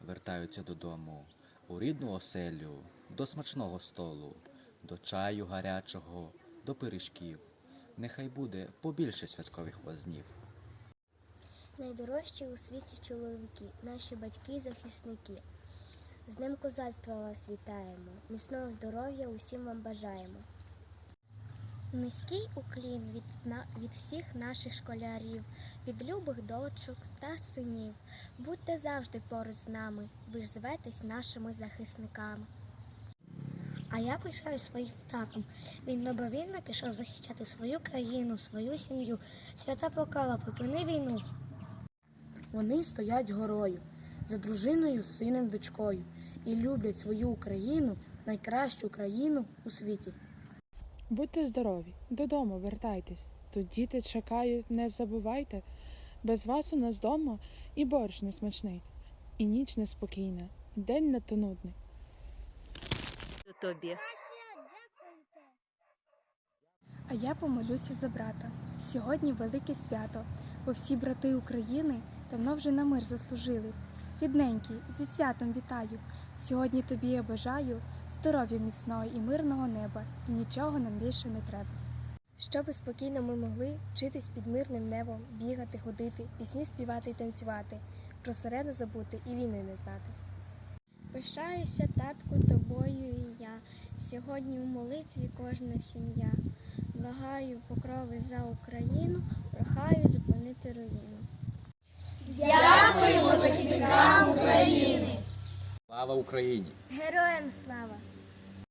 повертаються додому, у рідну оселю, до смачного столу, до чаю гарячого, до пиріжків. Нехай буде побільше святкових вознів. Найдорожчі у світі чоловіки, наші батьки захисники. З Днем козацтва вас вітаємо, міцного здоров'я усім вам бажаємо. Низький уклін від, на, від всіх наших школярів, від любих дочок та синів. Будьте завжди поруч з нами, ви ж зветесь нашими захисниками. А я пишаю своїм татом. Він добровільно пішов захищати свою країну, свою сім'ю. Свята покала, припини війну. Вони стоять горою за дружиною, сином, дочкою і люблять свою Україну, найкращу країну у світі. Будьте здорові, додому вертайтесь. Тут діти чекають, не забувайте. Без вас у нас дома і борщ несмачний, і ніч неспокійна, і день надто нудний. тобі. А я помолюся за брата. Сьогодні велике свято, бо всі брати України давно вже на мир заслужили. Рідненький, зі святом вітаю. Сьогодні тобі я бажаю здоров'я міцного і мирного неба, і нічого нам більше не треба. Щоби спокійно ми могли вчитись під мирним небом, бігати, ходити, пісні співати і танцювати, про сирену забути і війни не знати. Пишаюся, татку, тобою і я. Сьогодні у молитві кожна сім'я. Благаю покрови за Україну, прохаю зупинити руїну. Слава Україні! Героям слава!